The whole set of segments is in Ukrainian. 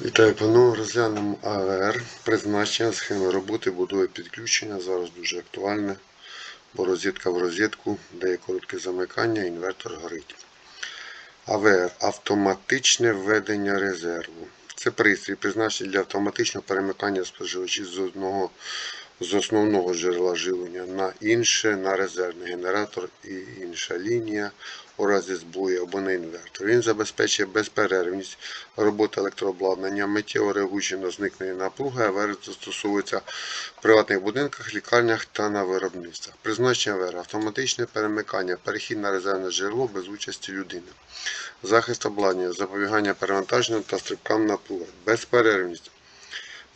Вітаю, панове. Розглянемо АВР. Призначення схеми роботи, будови підключення. Зараз дуже актуальне, бо розетка в розетку, де є коротке замикання, інвертор горить. АВР автоматичне введення резерву. Це пристрій, призначений для автоматичного перемикання споживачів з одного з основного джерела живлення на інше, на резервний генератор і інша лінія у разі збою або на інвертор. Він забезпечує безперервність роботи електрообладнання, миттєво реагуючи на зникнення напруги, АВР застосовується в приватних будинках, лікарнях та на виробництвах. Призначення АВР автоматичне перемикання, перехід на резервне джерело без участі людини. Захист обладнання, запобігання перевантаженням та стрибкам напруги, безперервність,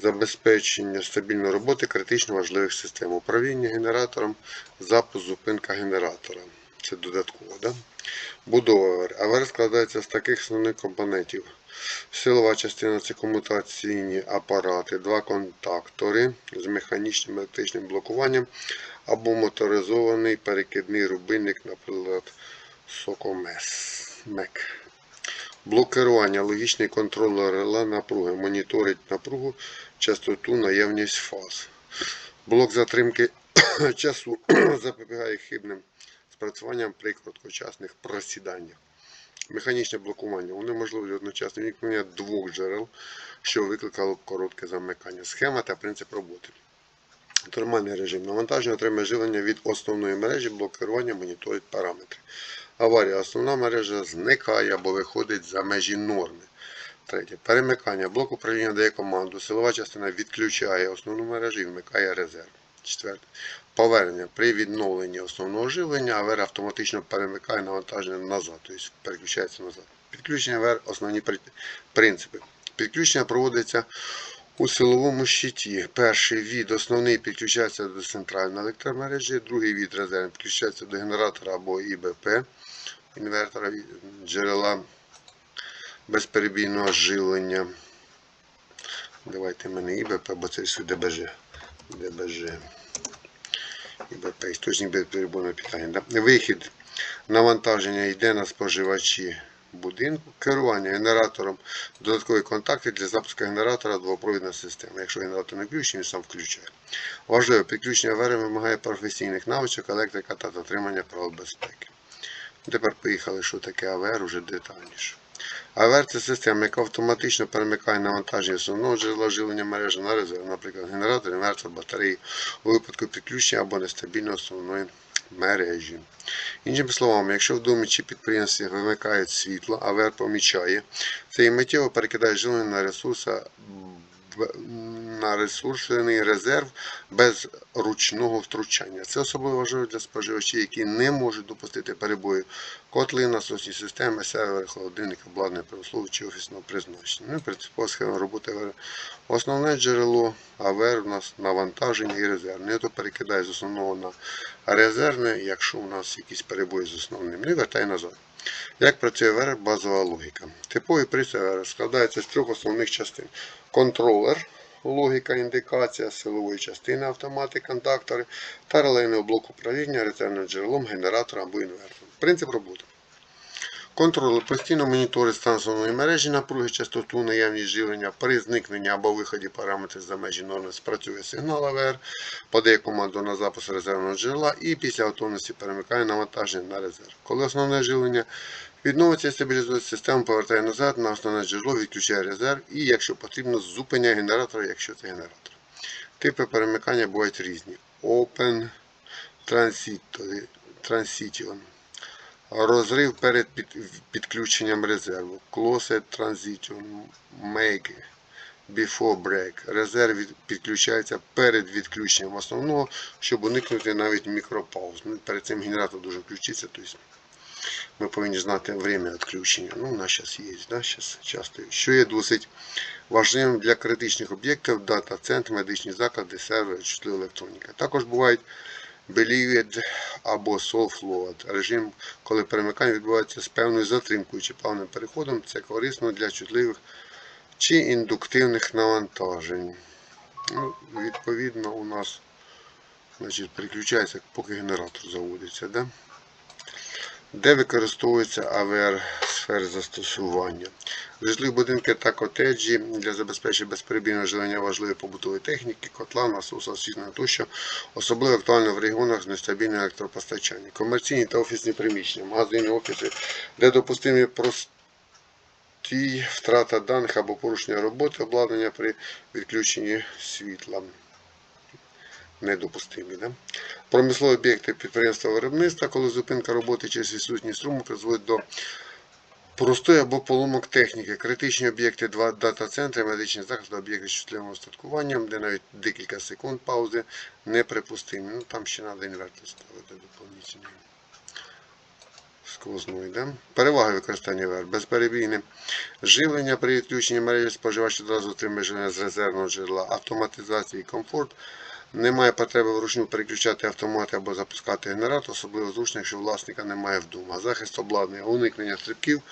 забезпечення стабільної роботи критично важливих систем, управління генератором, запуск, зупинка генератора. Це додатково. Да? Будова АВР. Складається з таких основних компонентів. Силова частина це комутаційні апарати, два контактори з механічним електричним блокуванням або моторизований перекидний рубильник, наприклад, Сокомес. МЕК. Блок керування, логічний контролер реле напруги, моніторить напругу, частоту, наявність фаз. Блок затримки часу запобігає хибним спрацюванням при короткочасних просіданнях. Механічне блокування унеможливлює одночасне вимкнення двох джерел, що викликало коротке замикання. Схема та принцип роботи. Термальний режим навантаження отримує живлення від основної мережі, блок керування моніторить параметри. Аварія. Основна мережа зникає або виходить за межі норми. Третє. Перемикання. Блок управління дає команду. Силова частина відключає основну мережу і вмикає резерв. Четверте. Повернення. При відновленні основного живлення АВР автоматично перемикає навантаження назад, тобто переключається назад. Підключення АВР основні принципи. Підключення проводиться у силовому щиті. Перший від основний підключається до центральної електромережі, другий від резервний підключається до генератора або ІБП інвертора джерела безперебійного живлення. Давайте в мене ІБП, бо це ДБЖ. ДБЖ. ІБП, істочник безперебійного питання. Вихід навантаження йде на споживачі будинку. Керування генератором додаткові контакти для запуску генератора двопровідна система. Якщо генератор не включений, він сам включає. Важливо, підключення ВР вимагає професійних навичок, електрика та дотримання правил безпеки. Тепер поїхали, що таке АВР уже детальніше. АВР це система, яка автоматично перемикає навантаження основного джерела живлення мережі на резерв, наприклад, генератор, інвертор, батареї у випадку підключення або нестабільної основної мережі. Іншими словами, якщо в домі чи підприємстві вимикають світло, АВР помічає, це і миттєво перекидає живлення на ресурси на ресурсний резерв без ручного втручання. Це особливо важливо для споживачів, які не можуть допустити перебою котли, насосні системи, сервери, холодильник, обладнання промислового чи офісного призначення. Ну і схема роботи АВР. Основне джерело АВР у нас навантаження і резервне. То перекидає з основного на резервне, якщо у нас якісь перебої з основним. Ну і вертає назад. Як працює ВР базова логіка? Типовий пристрій ВР складається з трьох основних частин. Контролер, логіка, індикація силової частини автомати, контактори та релейного блоку управління резервним джерелом, генератором або інвертором. Принцип роботи. Контролер постійно моніторить стан основної мережі напруги, частоту, наявність живлення. При зникненні або виході параметрів за межі норми спрацює сигнал АВР, подає команду на запуск резервного джерела і після готовності перемикає навантаження на резерв. Коли основне живлення відновиться і стабілізується, система повертає назад на основне джерело, відключає резерв і, якщо потрібно, зупиняє генератор, якщо це генератор. Типи перемикання бувають різні. Open Transition. Розрив перед під- підключенням резерву. Closed Transition. Make before break. Резерв підключається перед відключенням основного, щоб уникнути навіть мікропауз. Ну, перед цим генератор дуже включиться. Тобто ми повинні знати время відключення. Ну, у нас зараз є, да? зараз часто. Що є досить важливим для критичних об'єктів, дата-центр, медичні заклади, сервери, чутлива електроніка. Також бувають Believed або Soft Load. Режим, коли перемикання відбувається з певною затримкою чи плавним переходом, це корисно для чутливих чи індуктивних навантажень. Ну, відповідно, у нас значить, переключається, поки генератор заводиться. Да? Де використовується АВР сфери застосування. Житлові будинки та котеджі для забезпечення безперебійного жилення важливої побутової техніки, котла, насоса, освітлення тощо, особливо актуально в регіонах з нестабільним електропостачанням. Комерційні та офісні приміщення, магазини, офіси, де допустимі прості втрата даних або порушення роботи обладнання при відключенні світла. Недопустимі. Да? Промислові об'єкти підприємства виробництва, коли зупинка роботи через відсутність струму призводить до простої або поломок техніки, критичні об'єкти, два дата-центри, медичні заклади, об'єкти з чутливим устаткуванням, де навіть декілька секунд паузи неприпустимі. Ну там ще треба інвертор ставити доповнительний. Сквозної, да? Переваги використання ВР. Безперебійне живлення при відключенні мережі споживач одразу отримує живлення з резервного джерела, автоматизація і комфорт. Немає потреби вручну переключати автомати або запускати генератор, особливо зручно, якщо власника немає вдома. Захист обладнання, уникнення стрибків,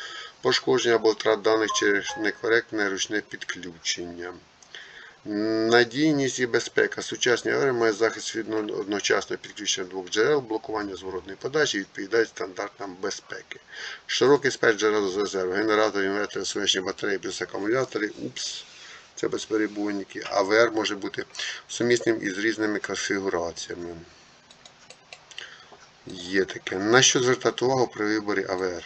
пошкодження або втрат даних через некоректне ручне підключення. Надійність і безпека. Сучасні аварії мають захист від одночасного підключення двох джерел, блокування зворотної подачі і відповідають стандартам безпеки. Широкий спектр джерел з резерву, генератор, інвертори, сонячні батареї плюс акумулятори, УПС. Це безперебойники. АВР може бути сумісним із різними конфігураціями. Є таке. На що звертати увагу при виборі АВР?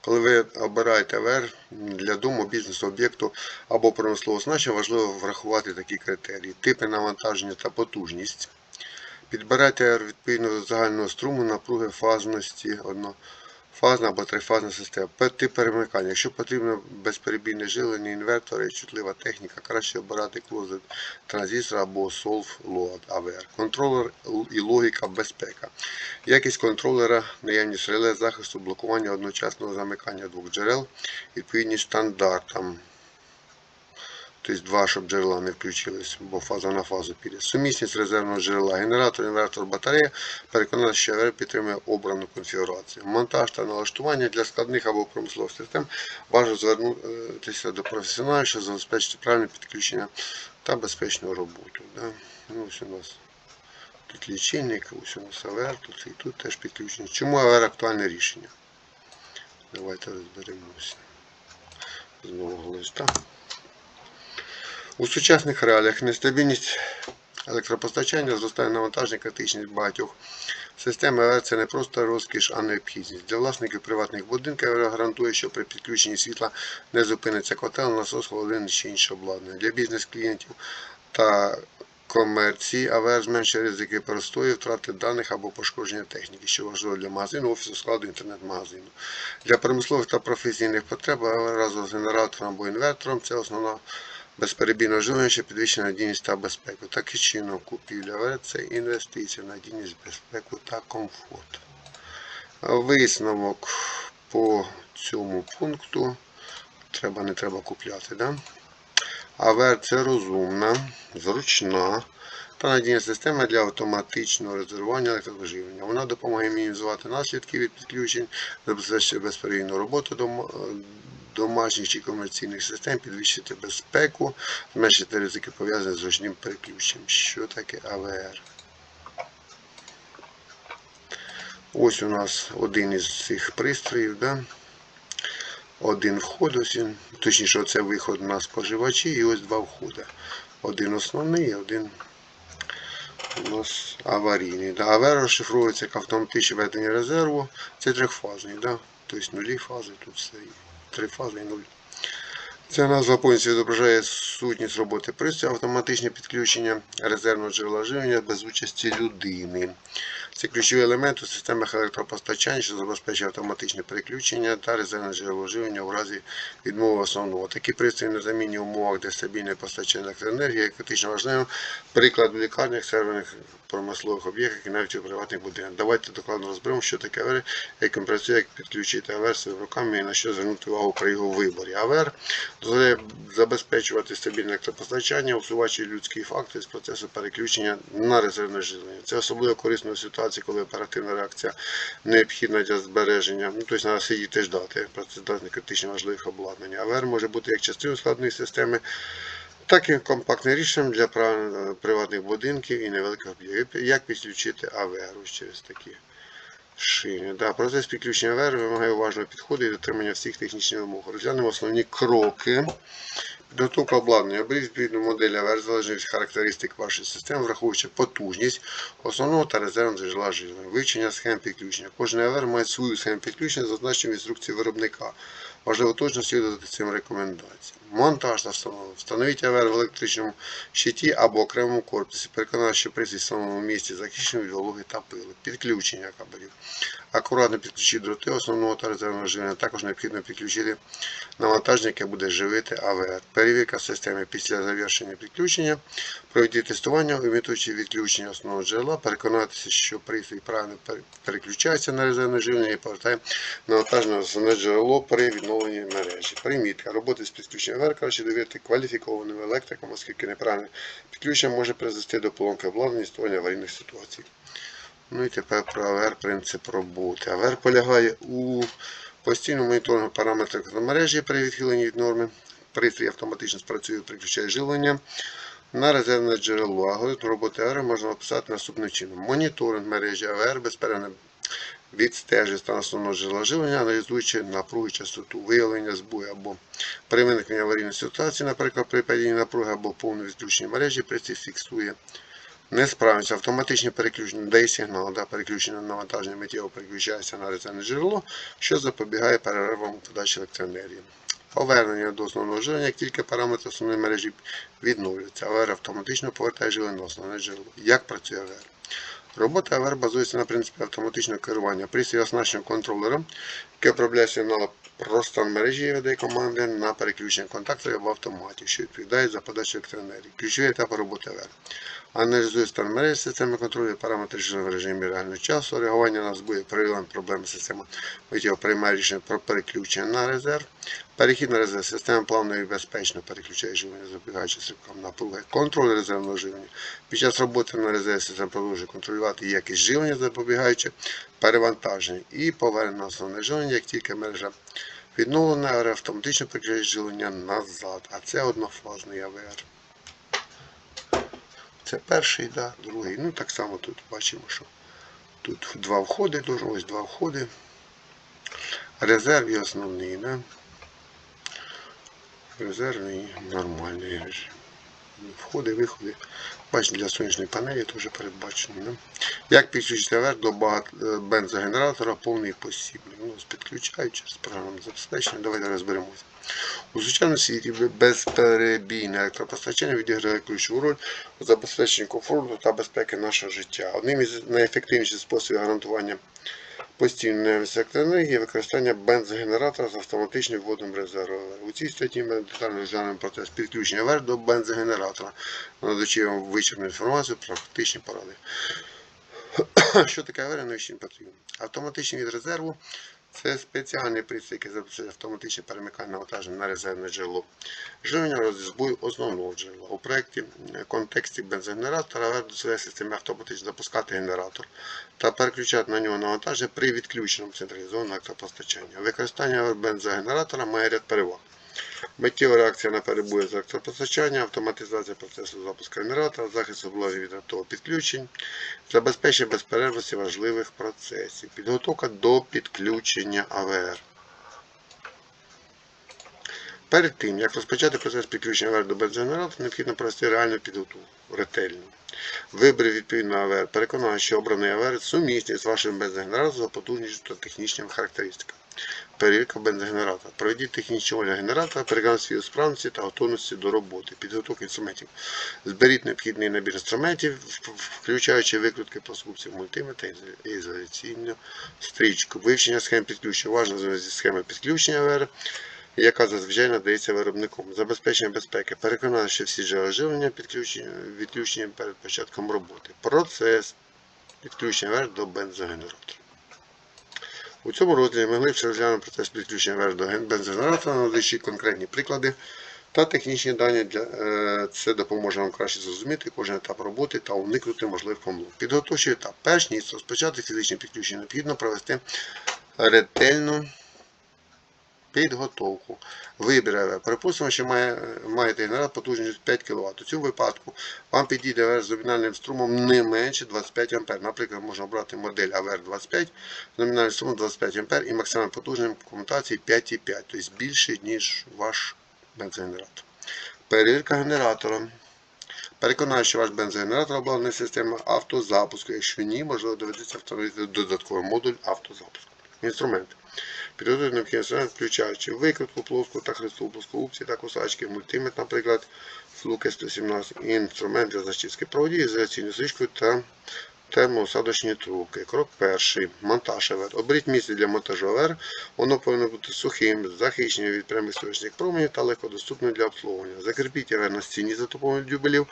Коли ви обираєте АВР для дому, бізнесу, об'єкту або промислового значення, важливо врахувати такі критерії: типи навантаження та потужність. Підбирайте відповідно до загального струму, напруги, фазності, однофазна або трифазна система. Тип перемикання. Якщо потрібно безперебійне жилення, інвертори, чутлива техніка, краще обирати клозет транзистора або Solve Load AVR. Контролер і логіка безпека. Якість контролера, наявність реле захисту, блокування одночасного замикання двох джерел, відповідність стандартам. Тобто два, щоб джерела не включились, бо фаза на фазу піде. Сумісність резервного джерела, генератор, інвертор, батарея. Переконати, що АВР підтримує обрану конфігурацію. Монтаж та налаштування для складних або промислових систем бажано звернутися до професіоналів, щоб забезпечити правильне підключення та безпечну роботу. Да? Ну, ось у нас тут лічильник, ось у нас АВР, тут і тут теж підключення. Чому АВР актуальне рішення? Давайте розберемося. Знову листа. У сучасних реаліях нестабільність електропостачання зростає навантаження критичність багатьох систем АВР це не просто розкіш, а необхідність. Для власників приватних будинків гарантує, що при підключенні світла не зупиниться котел, насос, холодильник чи інше обладнання. Для бізнес-клієнтів та комерції АВР зменшує ризики простої, втрати даних або пошкодження техніки, що важливо для магазину, офісу, складу, інтернет-магазину. Для промислових та професійних потреб АВР разом з генератором або інвертором це основна безперебійного живлення, що підвищує надійність та безпеку. Таким чином, купівля АВР – це інвестиція в надійність, безпеку та комфорт. Висновок по цьому пункту треба не треба купляти. Да? АВР це розумна, зручна та надійна система для автоматичного резервування електроживлення. Вона допомагає мінімізувати наслідки від підключень, забезпечити безперебійну роботу домашніх чи комерційних систем, підвищити безпеку, зменшити ризики пов'язані з ручним переключенням. Що таке АВР? Ось у нас один із цих пристроїв. Да? Один вход, ось точніше, це виход на споживачі і ось два входи. Один основний, один у нас аварійний. Да. АВР розшифровується як автоматичне ведення резерву. Це трьохфазний, да? тобто нулі фази, тут все є. Три фази і нуль. Ця назва повністю відображає сутність роботи пристрою, автоматичне підключення резервного джерела живлення без участі людини. Це ключові елементи у системах електропостачання, що забезпечує автоматичне переключення та резервне джерело живлення у разі відмови основного. Такі пристрої на заміні в умовах, де стабільне постачання електроенергії є критично важливим. Приклад в лікарнях, серверних промислових об'єктах і навіть у приватних будинках. Давайте докладно розберемо, що таке АВР, як він працює, як підключити АВР своїми руками і на що звернути увагу при його виборі. АВР дозволяє забезпечувати стабільне електропостачання, усуваючи людський фактор з процесу переключення на резервне живлення. Це особливо корисно в ситуації, коли оперативна реакція необхідна для збереження. Ну, тобто треба сидіти ждати працездатних критично важливих обладнань. АВР може бути як частиною складної системи, так і компактним рішенням для приватних будинків і невеликих об'єктів. Як підключити АВР через такі Шини. Да, процес підключення ВР вимагає уважного підходу і дотримання всіх технічних вимог. Розглянемо основні кроки. Підготовка обладнання. Оберіть відповідну модель АВР залежно від характеристик вашої системи, враховуючи потужність основного та резервного джерела живлення. Вивчення схем підключення. Кожен АВР має свою схему підключення, зазначену в інструкції виробника. Важливо точно слідувати цим рекомендаціям. Монтаж та встановлення. Встановіть АВР в електричному щиті або окремому корпусі. Переконати, що пристрій в самому місці захищений від вологи та пилу. Підключення кабелів. Акуратно підключіть дроти основного та резервного живлення. Також необхідно підключити навантаження, яке буде живити АВР. Перевірка системи після завершення підключення. Проведіть тестування, імітуючи відключення основного джерела, переконатися, що пристрій правильно переключається на резервне живлення і повертає навантаження на основне джерело при відновленні мережі. Примітка. Роботи з підключенням АВР краще довірити кваліфікованим електрикам, оскільки неправильне підключення може призвести до поломки обладнання і створення аварійних ситуацій. Ну і тепер про АВР принцип роботи. АВР полягає у постійному моніторингу параметрів мережі при відхиленні від норми. Пристрій автоматично спрацює, приключає живлення на резервне джерело. Алгоритм роботи АВР можна описати наступним чином. Моніторинг мережі АВР безперервно відстежує стан основного джерела живлення, аналізуючи напругу і частоту виявлення збою або при виникненні аварійної ситуації, наприклад, при падінні напруги або повному відключенні мережі, пристрій фіксує Несправність автоматичне переключення дає сигнал, да, переключення навантаження миттєво переключається на резервне джерело, що запобігає переривам подачі електроенергії. Повернення до основного живлення, як тільки параметри основної мережі відновлюються. АВР автоматично повертає живлення на основне джерело. Як працює АВР? Робота АВР базується на принципі автоматичного керування. Пристрій оснащений контролером, який управляє сигналом про стан мережі і видає команди на переключення контакторів в автоматі, що відповідає за подачу електроенергії. Ключові етапи роботи АВР. Аналізує стан мережі системи контролю, параметри в режимі реального часу, реагування на збої, переливання проблеми системи миттєво приймає рішення про переключення на резерв. Перехід на резерв. Система плавно і безпечно переключає живлення, запобігаючи стрибкам напруги. Контроль резервного живлення. Під час роботи на резерві система продовжує контролювати якість живлення, запобігаючи перевантаженню і повернення на основне живлення, як тільки мережа відновлена, автоматично переключає живлення назад. А це однофазний АВР. Це перший, да, другий. Ну так само тут бачимо, що тут два входи, ось два входи. Резерв і основний, да? Резервний нормальний режим. Входи, виходи. Бачите, для сонячної панелі теж передбачено. Да? Як підключити АВР до е, бензогенератора повний посібний. Ну, підключають через програмне забезпечення. Давайте розберемося. У сучасному світі безперебійне електропостачання відіграє ключову роль у забезпеченні комфорту та безпеки нашого життя. Одним із найефективніших способів гарантування постійної електроенергії використання бензогенератора з автоматичним вводом резерву. У цій статті ми детально розглянемо процес підключення ВЕР до бензогенератора, надаючи вам вичерпну інформацію про фактичні поради. Що таке АВР і навіщо він потрібен? Автоматичний від резерву це спеціальний пристрій, який забезпечує автоматичне перемикання навантаження на резервне джерело. Живлення розізбує основного джерела. У проєкті е, контексті бензогенератора АВР системи автоматично запускати генератор та переключати на нього навантаження при відключеному централізованому електропостачанні. Використання бензогенератора має ряд переваг. Миттєва реакція на перебої з електропостачання, автоматизація процесу запуску генератора, захист обладнання від раптового підключень, забезпечення безперервності важливих процесів, підготовка до підключення АВР. Перед тим, як розпочати процес підключення АВР до бензогенератора, необхідно провести реальну підготовку, ретельну. Вибір відповідного АВР, переконання, що обраний АВР сумісний з вашим бензогенератором за потужністю та технічними характеристиками. Перевірка бензогенератора. Проведіть технічний огляд генератора, переконати свої справності та готовності до роботи, підготовки інструментів. Зберіть необхідний набір інструментів, включаючи викрутки плоскопців мультиметра і ізоляційну стрічку. Вивчення схем підключення. Важливо зі схеми підключення АВР, яка зазвичай надається виробником. Забезпечення безпеки. Переконати, що всі джерела живлення відключені перед початком роботи. Процес підключення АВР до бензогенератора. У цьому розділі ми глибше розглянемо процес підключення ВЕР до бензогенератора, надаючи конкретні приклади та технічні дані. Для, е, це допоможе вам краще зрозуміти кожен етап роботи та уникнути можливих помилок. Підготовчий етап. Перш ніж розпочати фізичне підключення, необхідно провести ретельну підготовку. Вибір Припустимо, що має, маєте генератор потужністю 5 кВт. У цьому випадку вам підійде АВР з номінальним струмом не менше 25 А. Наприклад, можна обрати модель АВР-25 з номінальним струмом 25 А і максимально потужним комутації 5,5, тобто більше, ніж ваш бензогенератор. Перевірка генератора. Переконаю, що ваш бензогенератор обладнаний системою автозапуску. Якщо ні, можливо доведеться встановити додатковий модуль автозапуску. Інструменти. Підготуйте необхідний включаючи викрутку плоску та хрестову плоскоупці та кусачки, мультиметр, наприклад, флуки 117, інструмент для зачистки проводів, ізоляційну стрічку та термоосадочні трубки. Крок перший. Монтаж АВР. Оберіть місце для монтажу АВР. Воно повинно бути сухим, захищеним від прямих сонячних променів та легкодоступним для обслуговування. Закріпіть АВР на стіні за допомогою дюбелів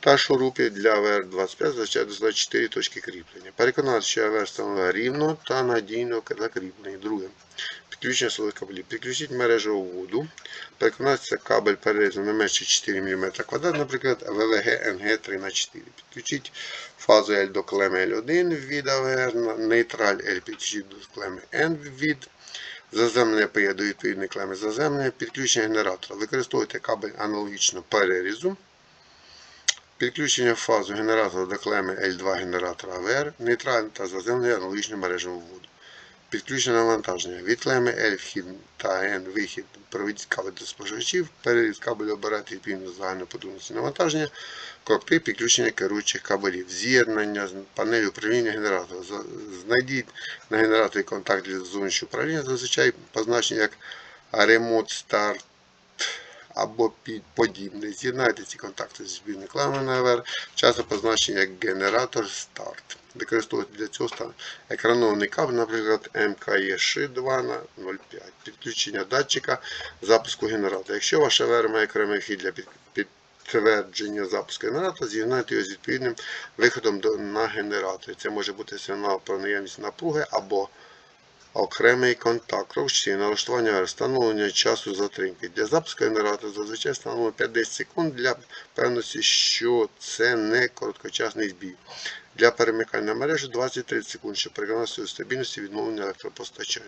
та шурупів для АВР-25 означає до 4 точки кріплення. Переконатися, що АВР встановлено рівно та надійно закріплений. Друге. Підключення силових кабелів. Підключіть мережу воду. Переконатися, кабель перерізу не менше 4 мм квадрат, наприклад, ВВГ НГ3х4. Підключіть фазу L до клеми L1 від АВР, нейтраль L підключіть до клеми N від заземлення P до відповідної клеми заземлення. Підключення генератора. Використовуйте кабель аналогічно перерізу. Підключення в фазу генератора до клеми L2 генератора АВР, нейтральне та заземлення аналогічним мережам вводу. Підключення навантаження. Від клеми L вхід та N вихід проведіть кабель до споживачів. Переріз кабелю обирати відповідно загальної потужності навантаження. Крок 3. Підключення керуючих кабелів. З'єднання з панелі управління генератора. Знайдіть на генераторі контакт для зовнішнього управління, зазвичай позначені як Remote Start або під подібне. З'єднайте ці контакти з збірною клемою на АВР, часто позначені як генератор старт. Використовуйте для цього стан екранований кабель, наприклад, МКЕ 2 на 0,5. Підключення датчика запуску генератора. Якщо ваш АВР має окремий вхід для під- підтвердження запуску генератора, з'єднайте його з відповідним виходом до, на генераторі. Це може бути сигнал про наявність напруги або Окремий контакт. 4. Налаштування. Встановлення часу затримки. Для запуску генератора зазвичай встановлено 5-10 секунд для певності, що це не короткочасний збій. Для перемикання мережі 20-30 секунд, щоб переконатися стабільності відновлення електропостачання.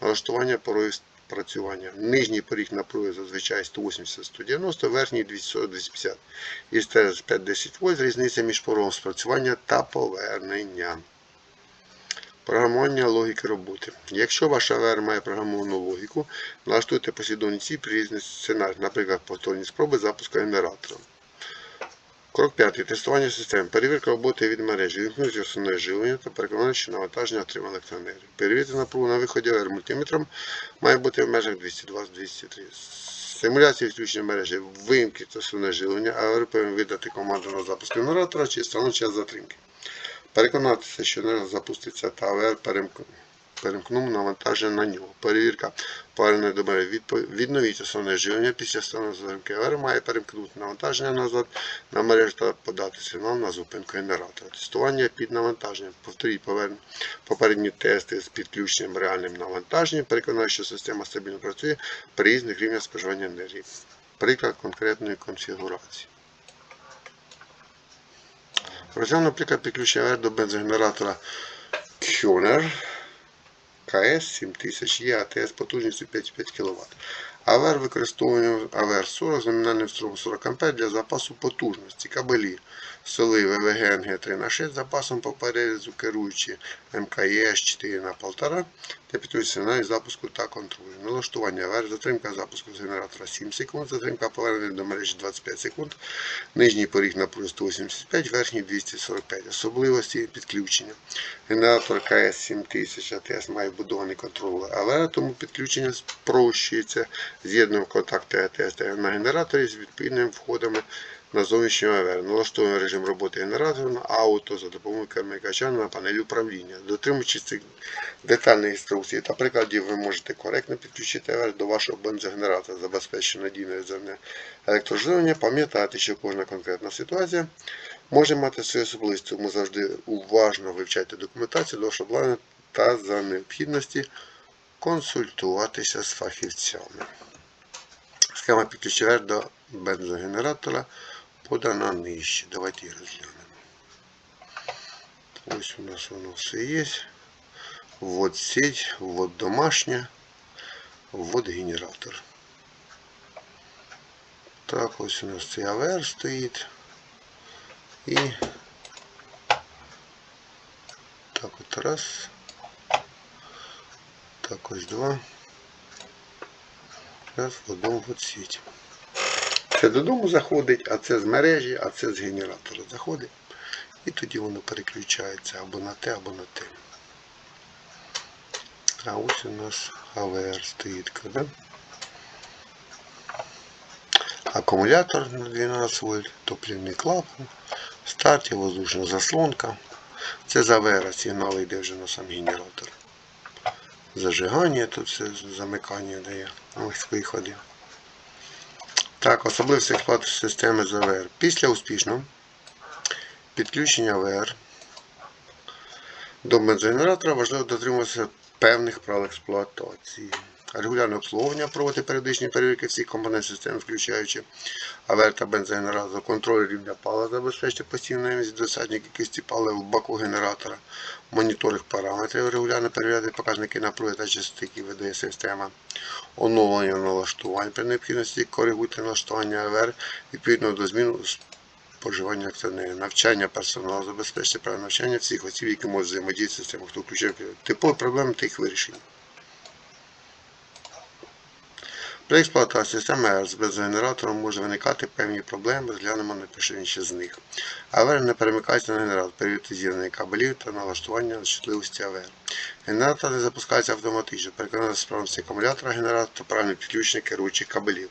Налаштування порогів працювання. Нижній поріг напруги зазвичай 180-190, верхній 240-250. І стежить 5-10 вольт, різниця між порогом спрацювання та повернення. Програмування логіки роботи. Якщо ваш АВР має програмовану логіку, налаштуйте ці при різних сценаріях, наприклад, повторні спроби запуску генератора. Крок 5. Тестування системи. Перевірка роботи від мережі. Вімкнути основне живлення та переконання, що навантаження отримає електроенергію. Перевірити напругу на виході АВР мультиметром має бути в межах 220-230. Симуляція відключення мережі. Вимкніть основне живлення, АВР повинен видати команду на запуск генератора чи стану час затримки. Переконатися, що не запуститься та АВР перемкнув навантаження на нього. Перевірка повернення до мережі. Відновіть основне живлення після стану затримки АВР має перемкнути навантаження назад на мережу та подати сигнал на зупинку генератора. Тестування під навантаженням. Повторіть попередні тести з підключенням реальним навантаженням. Переконаю, що система стабільно працює при різних рівнях споживання енергії. Приклад конкретної конфігурації. Розглянув наприклад, підключення до бензогенератора Kyoner КС 7000 є АТС потужністю 5,5 кВт. АВР використовує АВР 40 з номінальним струмом 40 А для запасу потужності. Кабелі соли ВВГ НГ3 на 6 з запасом по перерізу керуючі МКЄС 4 на 1,5 для підтримки сигналів запуску та контролю. Налаштування АВР, затримка запуску з генератора 7 секунд, затримка повернення до мережі 25 секунд, нижній поріг напруги 185, верхній 245. Особливості підключення. Генератор КС 7000 АТС має будований контролер АВР, тому підключення спрощується. З'єднуємо контакти АТС на генераторі з відповідними входами на зовнішній АВР. Налаштовуємо режим роботи генератора на ауто за допомогою перемикача на панелі управління. Дотримуючись цих детальних інструкцій та прикладів, ви можете коректно підключити АВР до вашого бензогенератора, забезпечити надійне резервне електроживлення. Пам'ятайте, що кожна конкретна ситуація може мати свої особливості, тому завжди уважно вивчайте документацію до вашого та за необхідності консультуватися з фахівцями. Схема підключення до бензогенератора подана нижче. Давайте її розглянемо. Ось у нас воно все є. Ввод сеть, ввод домашня, водогенератор. Так, ось у нас цей АВР стоїть. І так от раз. Так ось два. Раз в одному от світі. Це додому заходить, а це з мережі, а це з генератора заходить. І тоді воно переключається або на те, або на те. А ось у нас АВР стоїть. Да? Акумулятор на 12 вольт, топливний клапан, в старті воздушна заслонка. Це з АВР сигнал йде вже на сам генератор. Зажигання, тут все замикання дає. Ось виходи. Так, особливості експлуатації системи з АВР. Після успішного підключення АВР до бензогенератора важливо дотримуватися певних правил експлуатації. Регулярне обслуговування проводити періодичні перевірки всіх компонентів системи, включаючи АВР та бензогенератор, контроль рівня палива, забезпечити постійну наявність достатньої кількості палива в баку генератора, моніторинг параметрів, регулярно перевіряти показники напруги та частоти, які видає система, оновлення налаштувань при необхідності коригуйте налаштування АВР відповідно до змін споживання електроенергії, навчання персоналу, забезпечити право навчання всіх осіб, які можуть взаємодіяти з системою, хто включає типові проблеми та їх вирішення. При експлуатації АЕР з бензогенератором може виникати певні проблеми, розглянемо найпоширеніші з них. АВР не перемикається на генератор, перевірити з'єднання кабелів та налаштування чутливості АВР. Генератор не запускається автоматично, переконати справності акумулятора генератора та правильне підключення керуючих кабелів.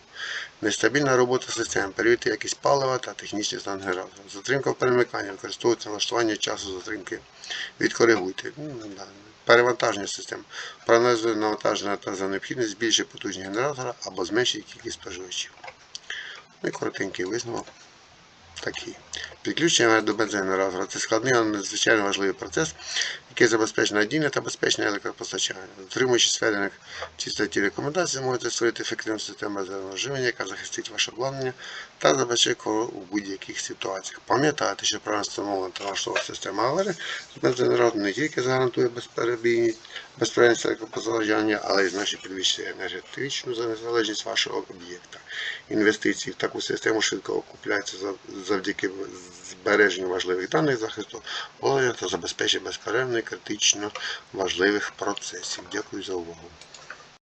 Нестабільна робота системи, перевірити якість палива та технічний стан генератора. Затримка в перемиканні, використовується налаштування часу затримки. Відкоригуйте. Перевантаження систем. Проаналізує навантаження та за необхідність збільшить потужність генератора або зменшить кількість споживачів. Ну і коротенький висновок такий. Підключення до бензогенератора це складний, але надзвичайно важливий процес, який забезпечує надійне та безпечне електропостачання. Дотримуючи сферних чистоті рекомендацій, можете створити ефективну систему живлення, яка захистить ваше обладнання та забезпечить його у будь-яких ситуаціях. Пам'ятайте, що правильно встановлена та налаштована система аварії з не тільки гарантує безперебійність, електропостачання, але й значить підвищує енергетичну незалежність вашого об'єкта. Інвестиції в таку систему швидко окупляються завдяки збереженню важливих даних захисту обладнання та забезпечення безперервної критично важливих процесів. Дякую за увагу.